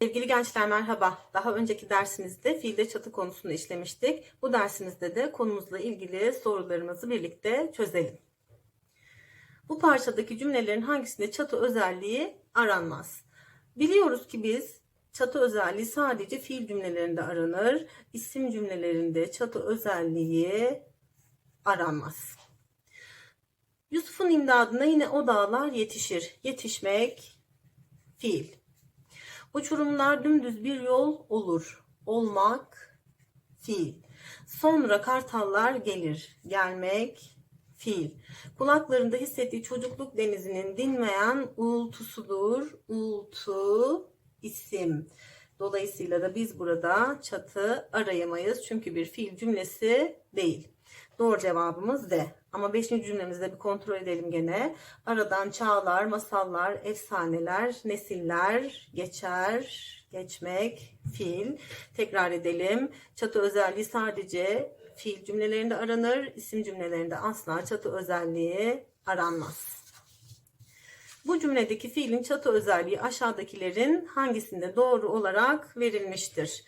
Sevgili gençler merhaba. Daha önceki dersimizde fiilde çatı konusunu işlemiştik. Bu dersimizde de konumuzla ilgili sorularımızı birlikte çözelim. Bu parçadaki cümlelerin hangisinde çatı özelliği aranmaz? Biliyoruz ki biz çatı özelliği sadece fiil cümlelerinde aranır. İsim cümlelerinde çatı özelliği aranmaz. Yusuf'un imdadına yine o dağlar yetişir. Yetişmek fiil. Uçurumlar dümdüz bir yol olur. Olmak fiil. Sonra kartallar gelir. Gelmek fiil. Kulaklarında hissettiği çocukluk denizinin dinmeyen uğultusudur. Uğultu isim. Dolayısıyla da biz burada çatı arayamayız. Çünkü bir fiil cümlesi değil. Doğru cevabımız D. Ama 5. cümlemizde bir kontrol edelim gene. Aradan çağlar, masallar, efsaneler, nesiller, geçer, geçmek, fiil. Tekrar edelim. Çatı özelliği sadece fiil cümlelerinde aranır. isim cümlelerinde asla çatı özelliği aranmaz. Bu cümledeki fiilin çatı özelliği aşağıdakilerin hangisinde doğru olarak verilmiştir?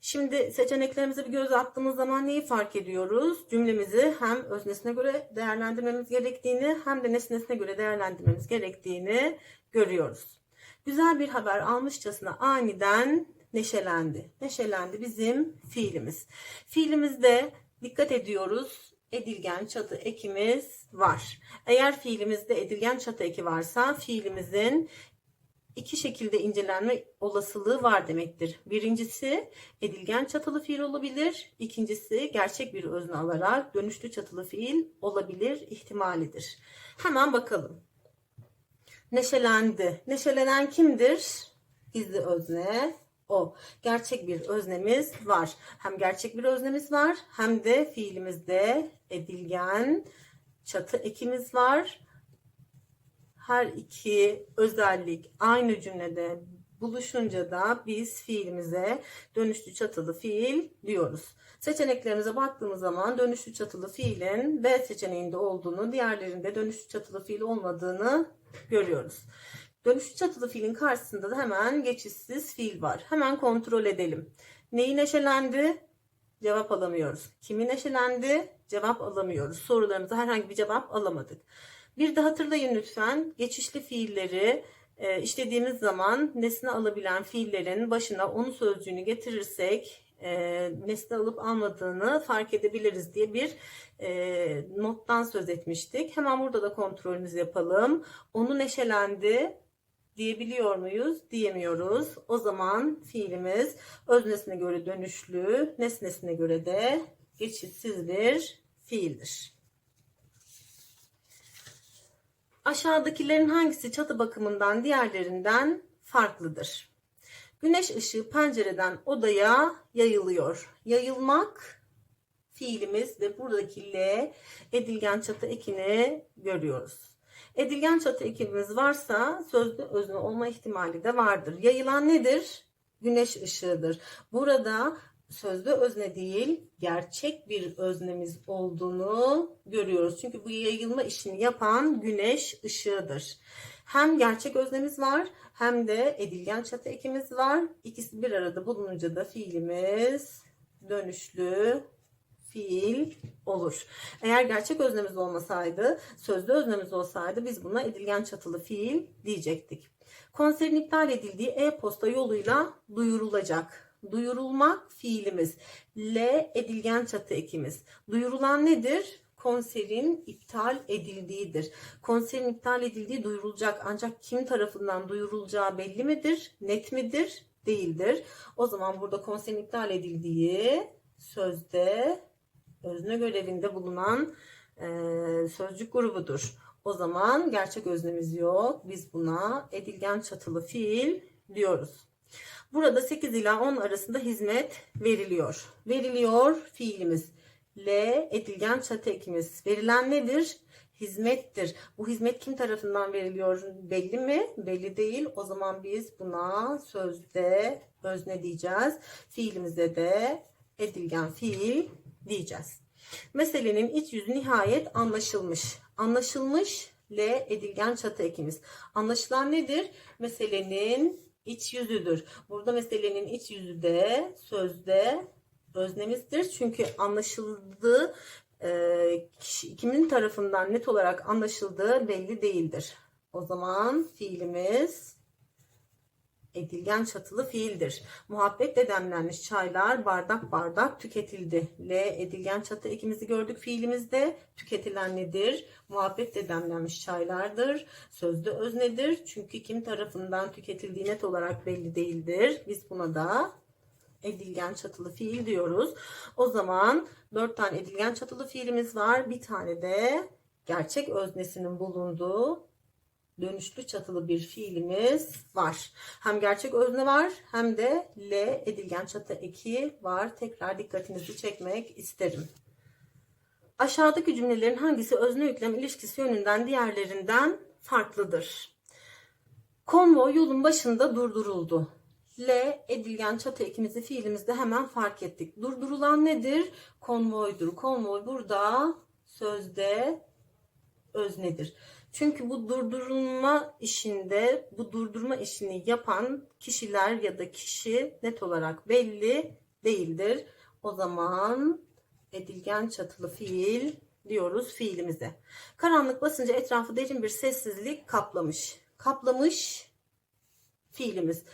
Şimdi seçeneklerimize bir göz attığımız zaman neyi fark ediyoruz? Cümlemizi hem öznesine göre değerlendirmemiz gerektiğini hem de nesnesine göre değerlendirmemiz gerektiğini görüyoruz. Güzel bir haber almışçasına aniden neşelendi. Neşelendi bizim fiilimiz. Fiilimizde dikkat ediyoruz. Edilgen çatı ekimiz var. Eğer fiilimizde edilgen çatı eki varsa fiilimizin iki şekilde incelenme olasılığı var demektir. Birincisi edilgen çatılı fiil olabilir. İkincisi gerçek bir özne alarak dönüşlü çatılı fiil olabilir ihtimalidir. Hemen bakalım. Neşelendi. Neşelenen kimdir? Gizli özne o. Gerçek bir öznemiz var. Hem gerçek bir öznemiz var hem de fiilimizde edilgen çatı ekimiz var her iki özellik aynı cümlede buluşunca da biz fiilimize dönüşlü çatılı fiil diyoruz. Seçeneklerimize baktığımız zaman dönüşlü çatılı fiilin B seçeneğinde olduğunu, diğerlerinde dönüşlü çatılı fiil olmadığını görüyoruz. Dönüşlü çatılı fiilin karşısında da hemen geçişsiz fiil var. Hemen kontrol edelim. Neyi neşelendi? Cevap alamıyoruz. Kimi neşelendi? Cevap alamıyoruz. Sorularımıza herhangi bir cevap alamadık. Bir de hatırlayın lütfen geçişli fiilleri e, işlediğimiz zaman nesne alabilen fiillerin başına onu sözcüğünü getirirsek e, nesne alıp almadığını fark edebiliriz diye bir e, nottan söz etmiştik. Hemen burada da kontrolümüzü yapalım. Onu neşelendi diyebiliyor muyuz? Diyemiyoruz. O zaman fiilimiz öznesine göre dönüşlü, nesnesine göre de geçişsiz bir fiildir. Aşağıdakilerin hangisi çatı bakımından diğerlerinden farklıdır? Güneş ışığı pencereden odaya yayılıyor. Yayılmak fiilimiz ve buradaki L edilgen çatı ekini görüyoruz. Edilgen çatı ekimiz varsa sözlü özne olma ihtimali de vardır. Yayılan nedir? Güneş ışığıdır. Burada sözlü özne değil gerçek bir öznemiz olduğunu görüyoruz. Çünkü bu yayılma işini yapan güneş ışığıdır. Hem gerçek öznemiz var hem de edilgen çatı ekimiz var. İkisi bir arada bulununca da fiilimiz dönüşlü fiil olur. Eğer gerçek öznemiz olmasaydı, sözlü öznemiz olsaydı biz buna edilgen çatılı fiil diyecektik. Konserin iptal edildiği e-posta yoluyla duyurulacak duyurulmak fiilimiz. L edilgen çatı ekimiz. Duyurulan nedir? Konserin iptal edildiğidir. Konserin iptal edildiği duyurulacak ancak kim tarafından duyurulacağı belli midir? Net midir? Değildir. O zaman burada konserin iptal edildiği sözde özne görevinde bulunan e, sözcük grubudur. O zaman gerçek öznemiz yok. Biz buna edilgen çatılı fiil diyoruz. Burada 8 ila 10 arasında hizmet veriliyor. Veriliyor fiilimiz. L edilgen çatı ekimiz. Verilen nedir? Hizmettir. Bu hizmet kim tarafından veriliyor belli mi? Belli değil. O zaman biz buna sözde özne diyeceğiz. Fiilimize de edilgen fiil diyeceğiz. Meselenin iç yüzü nihayet anlaşılmış. Anlaşılmış L edilgen çatı ekimiz. Anlaşılan nedir? Meselenin iç yüzüdür. Burada meselenin iç yüzü de sözde öznemizdir. Çünkü anlaşıldığı e, kişi, kimin tarafından net olarak anlaşıldığı belli değildir. O zaman fiilimiz edilgen çatılı fiildir. Muhabbetle demlenmiş çaylar bardak bardak tüketildi. L edilgen çatı ekimizi gördük fiilimizde. Tüketilen nedir? Muhabbetle demlenmiş çaylardır. Sözde öznedir. Çünkü kim tarafından tüketildiği net olarak belli değildir. Biz buna da edilgen çatılı fiil diyoruz. O zaman dört tane edilgen çatılı fiilimiz var. Bir tane de gerçek öznesinin bulunduğu dönüşlü çatılı bir fiilimiz var. Hem gerçek özne var hem de L edilgen çatı eki var. Tekrar dikkatinizi çekmek isterim. Aşağıdaki cümlelerin hangisi özne yüklem ilişkisi yönünden diğerlerinden farklıdır? Konvoy yolun başında durduruldu. L edilgen çatı ekimizi fiilimizde hemen fark ettik. Durdurulan nedir? Konvoydur. Konvoy burada sözde öznedir. Çünkü bu durdurulma işinde bu durdurma işini yapan kişiler ya da kişi net olarak belli değildir. O zaman edilgen çatılı fiil diyoruz fiilimize. Karanlık basınca etrafı derin bir sessizlik kaplamış. Kaplamış fiilimiz.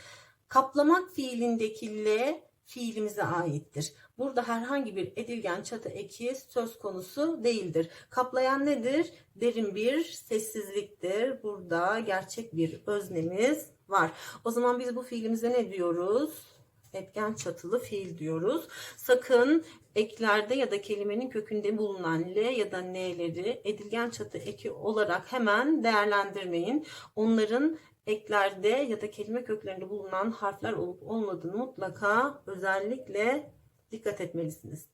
Kaplamak fiilindeki L fiilimize aittir. Burada herhangi bir edilgen çatı eki söz konusu değildir. Kaplayan nedir? Derin bir sessizliktir. Burada gerçek bir öznemiz var. O zaman biz bu fiilimize ne diyoruz? Etken çatılı fiil diyoruz. Sakın eklerde ya da kelimenin kökünde bulunan L ya da N'leri edilgen çatı eki olarak hemen değerlendirmeyin. Onların eklerde ya da kelime köklerinde bulunan harfler olup olmadığını mutlaka özellikle dikkat etmelisiniz.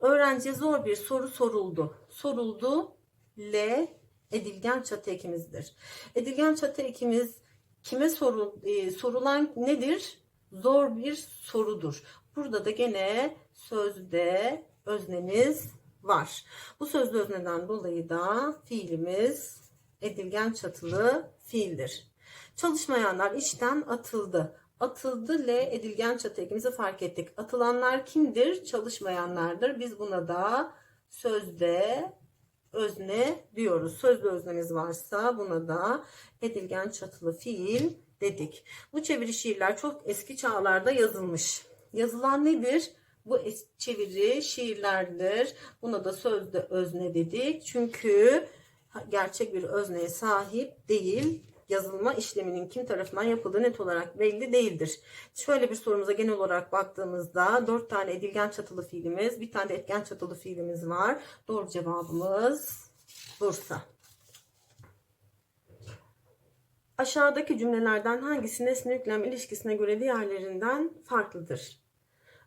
Öğrenciye zor bir soru soruldu. Soruldu L edilgen çatı ekimizdir. Edilgen çatı ekimiz kime soru, e, sorulan nedir? Zor bir sorudur. Burada da gene sözde öznemiz var. Bu sözde özneden dolayı da fiilimiz edilgen çatılı fiildir. Çalışmayanlar işten atıldı. Atıldı L edilgen çatı ekimizi fark ettik. Atılanlar kimdir? Çalışmayanlardır. Biz buna da sözde özne diyoruz. Sözde öznemiz varsa buna da edilgen çatılı fiil dedik. Bu çeviri şiirler çok eski çağlarda yazılmış. Yazılan nedir? Bu çeviri şiirlerdir. Buna da sözde özne dedik. Çünkü gerçek bir özneye sahip değil yazılma işleminin kim tarafından yapıldığı net olarak belli değildir. Şöyle bir sorumuza genel olarak baktığımızda 4 tane edilgen çatılı fiilimiz, bir tane de etken çatılı fiilimiz var. Doğru cevabımız Bursa. Aşağıdaki cümlelerden hangisi nesne yüklem ilişkisine göre diğerlerinden farklıdır?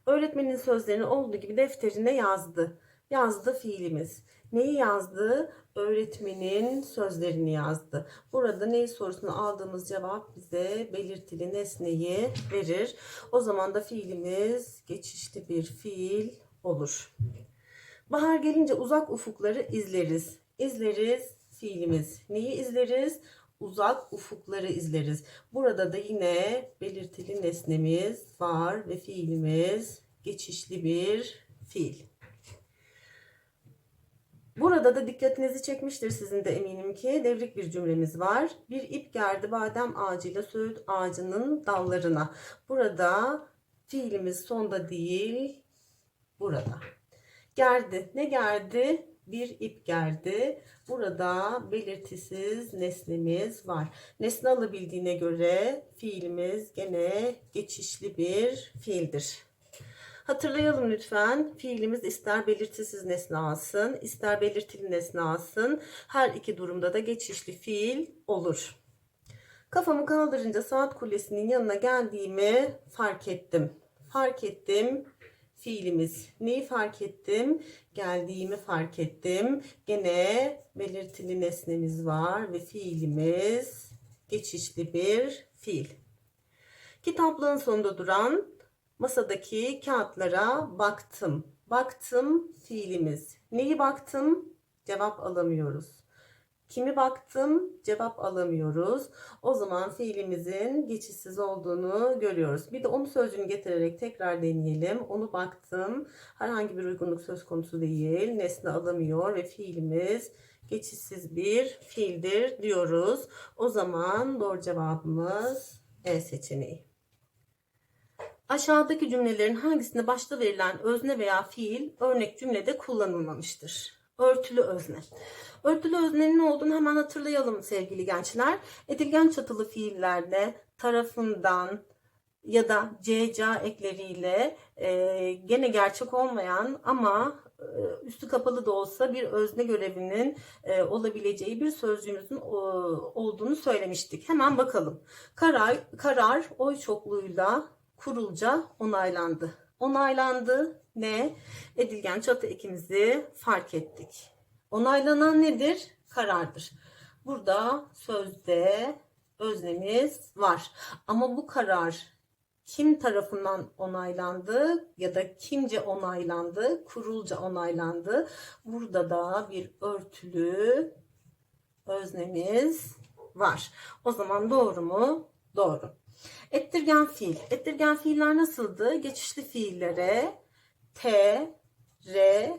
Öğretmenin sözlerini olduğu gibi defterine yazdı. Yazdı fiilimiz. Neyi yazdı? Öğretmenin sözlerini yazdı. Burada neyi sorusunu aldığımız cevap bize belirtili nesneyi verir. O zaman da fiilimiz geçişli bir fiil olur. Bahar gelince uzak ufukları izleriz. İzleriz fiilimiz. Neyi izleriz? Uzak ufukları izleriz. Burada da yine belirtili nesnemiz var ve fiilimiz geçişli bir fiil. Burada da dikkatinizi çekmiştir sizin de eminim ki devrik bir cümlemiz var. Bir ip gerdi badem ağacıyla söğüt ağacının dallarına. Burada fiilimiz sonda değil burada. Gerdi. Ne gerdi? Bir ip gerdi. Burada belirtisiz nesnemiz var. Nesne alabildiğine göre fiilimiz gene geçişli bir fiildir. Hatırlayalım lütfen. Fiilimiz ister belirtisiz nesne alsın, ister belirtili nesne alsın. Her iki durumda da geçişli fiil olur. Kafamı kaldırınca saat kulesinin yanına geldiğimi fark ettim. Fark ettim fiilimiz. Neyi fark ettim? Geldiğimi fark ettim. Gene belirtili nesnemiz var ve fiilimiz geçişli bir fiil. Kitaplığın sonunda duran masadaki kağıtlara baktım. Baktım fiilimiz. Neyi baktım? Cevap alamıyoruz. Kimi baktım cevap alamıyoruz. O zaman fiilimizin geçişsiz olduğunu görüyoruz. Bir de onu sözcüğünü getirerek tekrar deneyelim. Onu baktım. Herhangi bir uygunluk söz konusu değil. Nesne alamıyor ve fiilimiz geçişsiz bir fiildir diyoruz. O zaman doğru cevabımız E seçeneği. Aşağıdaki cümlelerin hangisinde başta verilen özne veya fiil örnek cümlede kullanılmamıştır? Örtülü özne. Örtülü öznenin ne olduğunu hemen hatırlayalım sevgili gençler. Edilgen çatılı fiillerde tarafından ya da ceca ekleriyle e, gene gerçek olmayan ama e, üstü kapalı da olsa bir özne görevinin e, olabileceği bir sözcüğümüzün olduğunu söylemiştik. Hemen bakalım. Karar, karar oy çokluğuyla kurulca onaylandı. Onaylandı ne? Edilgen çatı ekimizi fark ettik. Onaylanan nedir? Karardır. Burada sözde öznemiz var. Ama bu karar kim tarafından onaylandı ya da kimce onaylandı, kurulca onaylandı. Burada da bir örtülü öznemiz var. O zaman doğru mu? Doğru. Ettirgen fiil. Ettirgen fiiller nasıldı? Geçişli fiillere T, R,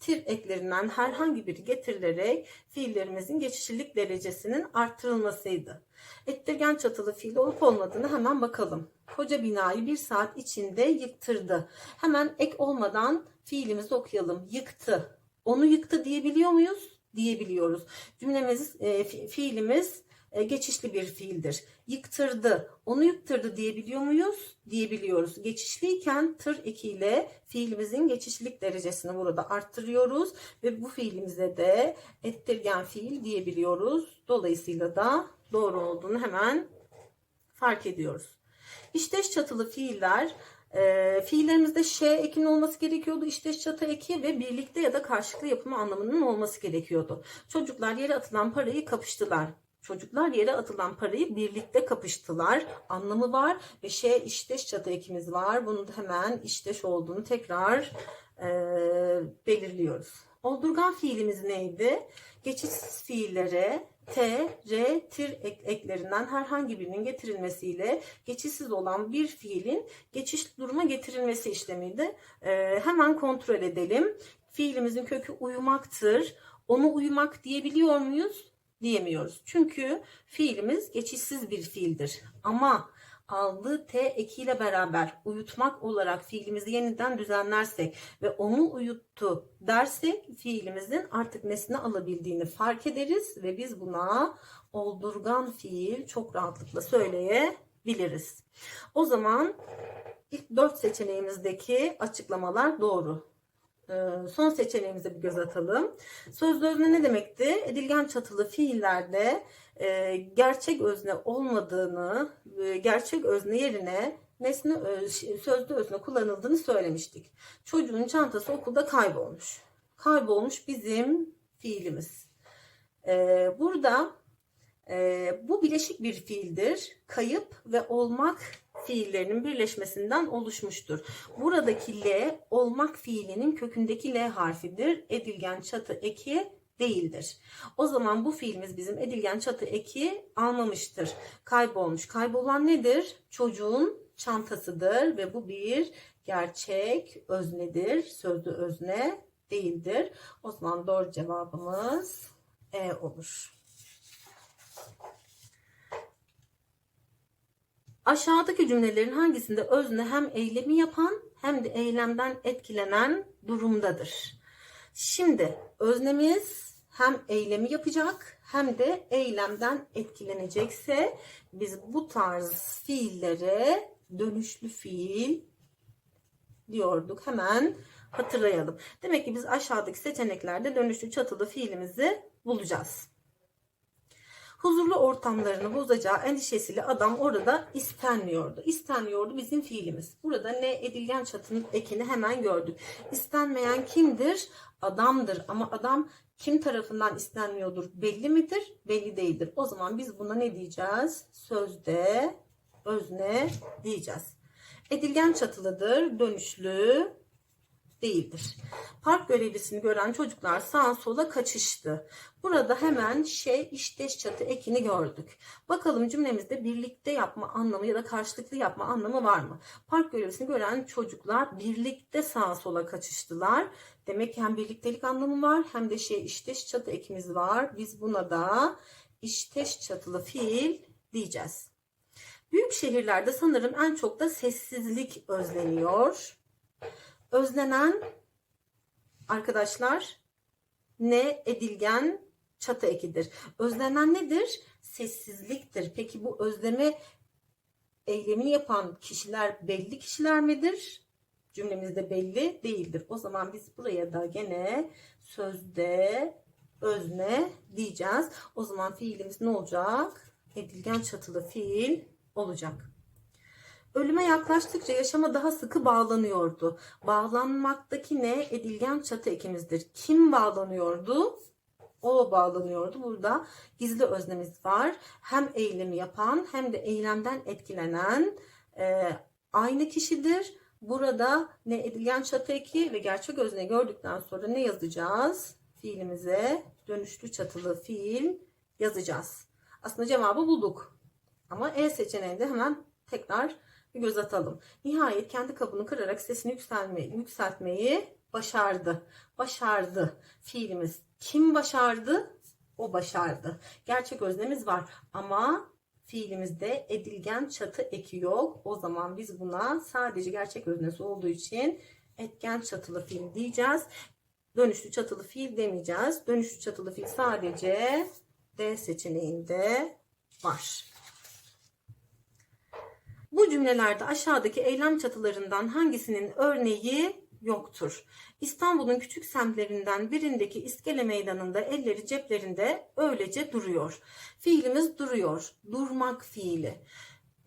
tir eklerinden herhangi biri getirilerek fiillerimizin geçişlilik derecesinin arttırılmasıydı. Ettirgen çatılı fiil olup olmadığını hemen bakalım. Koca binayı bir saat içinde yıktırdı. Hemen ek olmadan fiilimizi okuyalım. Yıktı. Onu yıktı diyebiliyor muyuz? Diyebiliyoruz. Cümlemiz, e, fi- fiilimiz e, geçişli bir fiildir. Yıktırdı. Onu yıktırdı diyebiliyor muyuz? Diyebiliyoruz. Geçişliyken tır ekiyle fiilimizin geçişlilik derecesini burada arttırıyoruz ve bu fiilimize de ettirgen fiil diyebiliyoruz. Dolayısıyla da doğru olduğunu hemen fark ediyoruz. İşteş çatılı fiiller e, fiillerimizde ş ekinin olması gerekiyordu. İşteş çatı eki ve birlikte ya da karşılıklı yapımı anlamının olması gerekiyordu. Çocuklar yere atılan parayı kapıştılar. Çocuklar yere atılan parayı birlikte kapıştılar. Anlamı var ve şey işteş çatı ekimiz var. Bunun hemen işteş olduğunu tekrar e, belirliyoruz. Oldurgan fiilimiz neydi? Geçişsiz fiillere T, R, tir ek- eklerinden herhangi birinin getirilmesiyle geçişsiz olan bir fiilin geçiş duruma getirilmesi işlemiydi. E, hemen kontrol edelim. Fiilimizin kökü uyumaktır. Onu uyumak diyebiliyor muyuz? Diyemiyoruz. Çünkü fiilimiz geçişsiz bir fiildir. Ama aldığı t ekiyle beraber uyutmak olarak fiilimizi yeniden düzenlersek ve onu uyuttu dersek fiilimizin artık nesne alabildiğini fark ederiz ve biz buna oldurgan fiil çok rahatlıkla söyleyebiliriz. O zaman ilk dört seçeneğimizdeki açıklamalar doğru. Ee, Son seçeneğimize bir göz atalım. Sözlü özne ne demekti? Edilgen çatılı fiillerde e, gerçek özne olmadığını, e, gerçek özne yerine nesne ö- sözlü özne kullanıldığını söylemiştik. Çocuğun çantası okulda kaybolmuş. Kaybolmuş bizim fiilimiz. Burada e, bu bileşik bir fiildir. Kayıp ve olmak fiillerinin birleşmesinden oluşmuştur. Buradaki L olmak fiilinin kökündeki L harfidir. Edilgen çatı eki değildir. O zaman bu fiilimiz bizim edilgen çatı eki almamıştır. Kaybolmuş. Kaybolan nedir? Çocuğun çantasıdır ve bu bir gerçek öznedir. Sözlü özne değildir. O zaman doğru cevabımız E olur. Aşağıdaki cümlelerin hangisinde özne hem eylemi yapan hem de eylemden etkilenen durumdadır? Şimdi öznemiz hem eylemi yapacak hem de eylemden etkilenecekse biz bu tarz fiillere dönüşlü fiil diyorduk. Hemen hatırlayalım. Demek ki biz aşağıdaki seçeneklerde dönüşlü çatılı fiilimizi bulacağız. Huzurlu ortamlarını bozacağı endişesiyle adam orada istenmiyordu. İstenmiyordu bizim fiilimiz. Burada ne edilgen çatının ekini hemen gördük. İstenmeyen kimdir? Adamdır. Ama adam kim tarafından istenmiyordur? Belli midir? Belli değildir. O zaman biz buna ne diyeceğiz? Sözde özne diyeceğiz. Edilgen çatılıdır. Dönüşlü değildir. Park görevlisini gören çocuklar sağa sola kaçıştı. Burada hemen şey işteş çatı ekini gördük. Bakalım cümlemizde birlikte yapma anlamı ya da karşılıklı yapma anlamı var mı? Park görevlisini gören çocuklar birlikte sağa sola kaçıştılar. Demek ki hem birliktelik anlamı var hem de şey işteş çatı ekimiz var. Biz buna da işteş çatılı fiil diyeceğiz. Büyük şehirlerde sanırım en çok da sessizlik özleniyor. Özlenen arkadaşlar ne edilgen çatı ekidir. Özlenen nedir? Sessizliktir. Peki bu özleme eylemini yapan kişiler belli kişiler midir? Cümlemizde belli değildir. O zaman biz buraya da gene sözde özne diyeceğiz. O zaman fiilimiz ne olacak? Edilgen çatılı fiil olacak. Ölüme yaklaştıkça yaşama daha sıkı bağlanıyordu. Bağlanmaktaki ne? Edilgen çatı ekimizdir. Kim bağlanıyordu? O bağlanıyordu. Burada gizli öznemiz var. Hem eylemi yapan hem de eylemden etkilenen e, aynı kişidir. Burada ne edilgen çatı eki ve gerçek özne gördükten sonra ne yazacağız? Fiilimize dönüşlü çatılı fiil yazacağız. Aslında cevabı bulduk. Ama E seçeneğinde hemen tekrar bir göz atalım. Nihayet kendi kabını kırarak sesini yükselmeyi, yükseltmeyi başardı. Başardı fiilimiz. Kim başardı? O başardı. Gerçek öznemiz var ama fiilimizde edilgen çatı eki yok. O zaman biz buna sadece gerçek öznesi olduğu için etken çatılı fiil diyeceğiz. Dönüşlü çatılı fiil demeyeceğiz. Dönüşlü çatılı fiil sadece D seçeneğinde var. Bu cümlelerde aşağıdaki eylem çatılarından hangisinin örneği yoktur? İstanbul'un küçük semtlerinden birindeki iskele meydanında elleri ceplerinde öylece duruyor. Fiilimiz duruyor. Durmak fiili.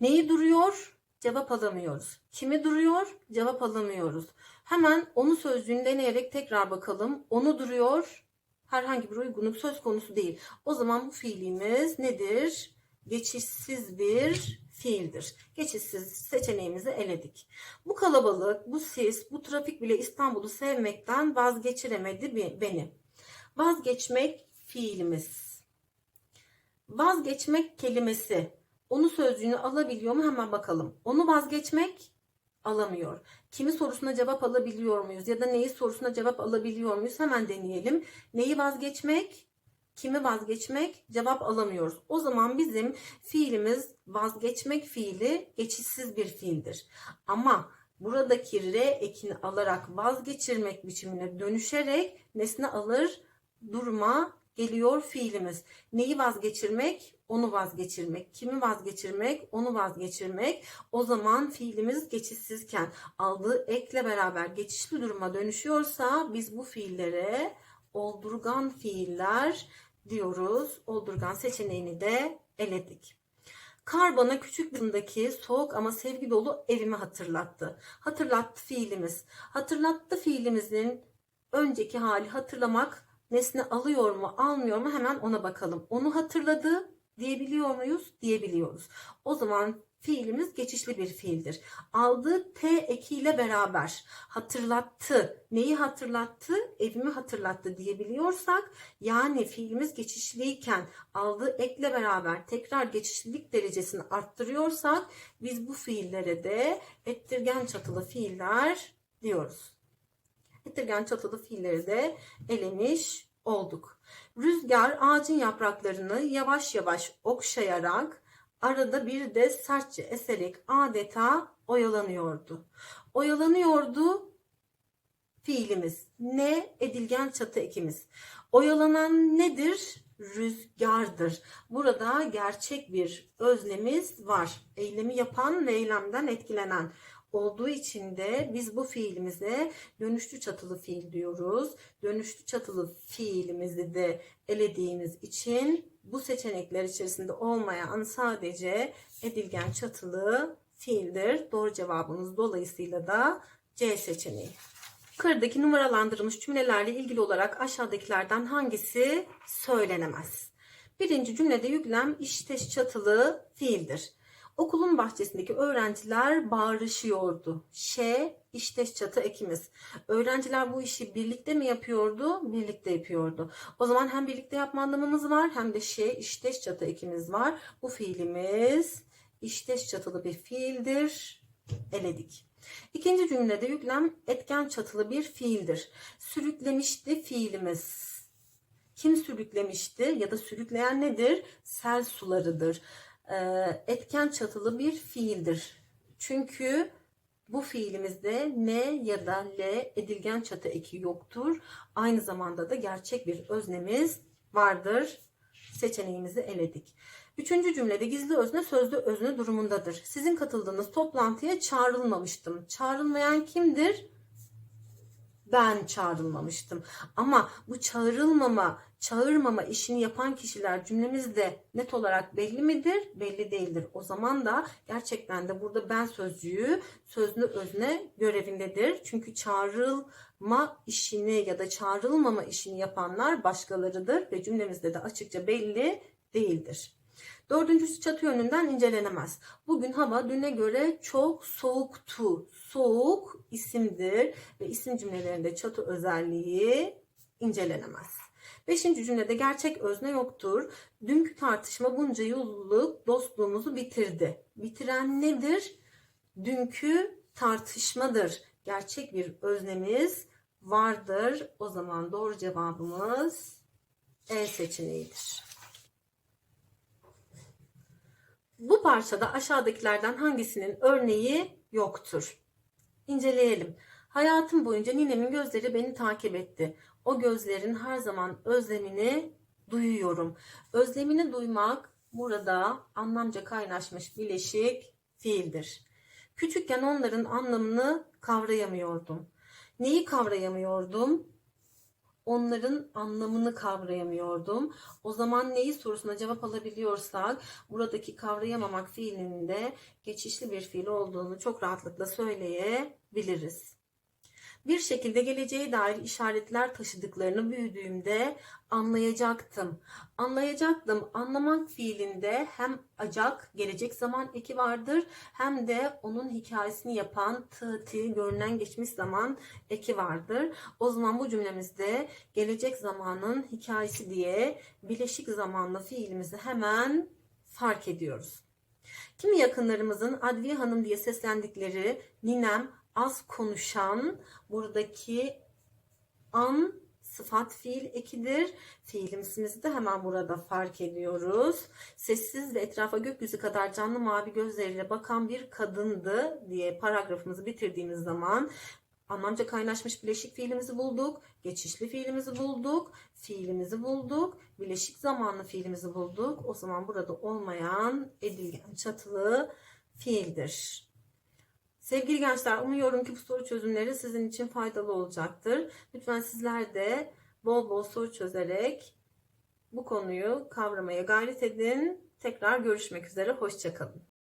Neyi duruyor? Cevap alamıyoruz. Kimi duruyor? Cevap alamıyoruz. Hemen onu sözcüğünü deneyerek tekrar bakalım. Onu duruyor. Herhangi bir uygunluk söz konusu değil. O zaman bu fiilimiz nedir? Geçişsiz bir fiildir. Geçişsiz seçeneğimizi eledik. Bu kalabalık, bu sis, bu trafik bile İstanbul'u sevmekten vazgeçiremedi beni. Vazgeçmek fiilimiz. Vazgeçmek kelimesi. Onu sözcüğünü alabiliyor mu? Hemen bakalım. Onu vazgeçmek alamıyor. Kimi sorusuna cevap alabiliyor muyuz? Ya da neyi sorusuna cevap alabiliyor muyuz? Hemen deneyelim. Neyi vazgeçmek? Kimi vazgeçmek? Cevap alamıyoruz. O zaman bizim fiilimiz vazgeçmek fiili geçişsiz bir fiildir. Ama buradaki re ekini alarak vazgeçirmek biçimine dönüşerek nesne alır duruma geliyor fiilimiz. Neyi vazgeçirmek? Onu vazgeçirmek. Kimi vazgeçirmek? Onu vazgeçirmek. O zaman fiilimiz geçişsizken aldığı ekle beraber geçişli duruma dönüşüyorsa biz bu fiillere oldurgan fiiller diyoruz. Oldurgan seçeneğini de eledik. Kar bana küçük kızımdaki soğuk ama sevgi dolu evimi hatırlattı. Hatırlattı fiilimiz. Hatırlattı fiilimizin önceki hali hatırlamak nesne alıyor mu almıyor mu hemen ona bakalım. Onu hatırladı diyebiliyor muyuz? Diyebiliyoruz. O zaman fiilimiz geçişli bir fiildir. Aldığı T ekiyle beraber hatırlattı. Neyi hatırlattı? Evimi hatırlattı diyebiliyorsak yani fiilimiz geçişliyken aldığı ekle beraber tekrar geçişlilik derecesini arttırıyorsak biz bu fiillere de ettirgen çatılı fiiller diyoruz. Ettirgen çatılı fiilleri de elemiş olduk. Rüzgar ağacın yapraklarını yavaş yavaş okşayarak arada bir de sertçe eserek adeta oyalanıyordu. Oyalanıyordu fiilimiz. Ne? Edilgen çatı ekimiz. Oyalanan nedir? Rüzgardır. Burada gerçek bir öznemiz var. Eylemi yapan ve eylemden etkilenen olduğu için de biz bu fiilimize dönüşlü çatılı fiil diyoruz. Dönüşlü çatılı fiilimizi de elediğimiz için bu seçenekler içerisinde olmayan sadece edilgen çatılı fiildir. Doğru cevabımız dolayısıyla da C seçeneği. Yukarıdaki numaralandırılmış cümlelerle ilgili olarak aşağıdakilerden hangisi söylenemez? Birinci cümlede yüklem işteş çatılı fiildir. Okulun bahçesindeki öğrenciler bağırışıyordu. Ş, işteş çatı ekimiz. Öğrenciler bu işi birlikte mi yapıyordu? Birlikte yapıyordu. O zaman hem birlikte yapma anlamımız var hem de ş, işteş çatı ekimiz var. Bu fiilimiz işteş çatılı bir fiildir. Eledik. İkinci cümlede yüklem etken çatılı bir fiildir. Sürüklemişti fiilimiz. Kim sürüklemişti ya da sürükleyen nedir? Sel sularıdır. Ee, etken çatılı bir fiildir. Çünkü bu fiilimizde ne ya da le edilgen çatı eki yoktur. Aynı zamanda da gerçek bir öznemiz vardır. Seçeneğimizi eledik. Üçüncü cümlede gizli özne sözlü özne durumundadır. Sizin katıldığınız toplantıya çağrılmamıştım. Çağrılmayan kimdir? Ben çağrılmamıştım. Ama bu çağrılmama, çağırmama işini yapan kişiler cümlemizde net olarak belli midir? Belli değildir. O zaman da gerçekten de burada ben sözcüğü sözlü özne görevindedir. Çünkü çağrılma işini ya da çağrılmama işini yapanlar başkalarıdır ve cümlemizde de açıkça belli değildir. Dördüncüsü çatı yönünden incelenemez. Bugün hava düne göre çok soğuktu. Soğuk isimdir ve isim cümlelerinde çatı özelliği incelenemez. Beşinci cümlede gerçek özne yoktur. Dünkü tartışma bunca yıllık dostluğumuzu bitirdi. Bitiren nedir? Dünkü tartışmadır. Gerçek bir öznemiz vardır. O zaman doğru cevabımız E seçeneğidir. Bu parçada aşağıdakilerden hangisinin örneği yoktur? İnceleyelim. Hayatım boyunca ninemin gözleri beni takip etti. O gözlerin her zaman özlemini duyuyorum. Özlemini duymak burada anlamca kaynaşmış bileşik fiildir. Küçükken onların anlamını kavrayamıyordum. Neyi kavrayamıyordum? onların anlamını kavrayamıyordum. O zaman neyi sorusuna cevap alabiliyorsak buradaki kavrayamamak fiilinin de geçişli bir fiil olduğunu çok rahatlıkla söyleyebiliriz. Bir şekilde geleceğe dair işaretler taşıdıklarını büyüdüğümde anlayacaktım. Anlayacaktım. Anlamak fiilinde hem acak, gelecek zaman eki vardır hem de onun hikayesini yapan tı, görünen geçmiş zaman eki vardır. O zaman bu cümlemizde gelecek zamanın hikayesi diye bileşik zamanlı fiilimizi hemen fark ediyoruz. Kimi yakınlarımızın Adviye Hanım diye seslendikleri ninem az konuşan buradaki an sıfat fiil ekidir. Fiilimsimizi de hemen burada fark ediyoruz. Sessiz ve etrafa gökyüzü kadar canlı mavi gözleriyle bakan bir kadındı diye paragrafımızı bitirdiğimiz zaman anlamca kaynaşmış bileşik fiilimizi bulduk. Geçişli fiilimizi bulduk. Fiilimizi bulduk. Bileşik zamanlı fiilimizi bulduk. O zaman burada olmayan edilgen çatılı fiildir. Sevgili gençler umuyorum ki bu soru çözümleri sizin için faydalı olacaktır. Lütfen sizler de bol bol soru çözerek bu konuyu kavramaya gayret edin. Tekrar görüşmek üzere. Hoşçakalın.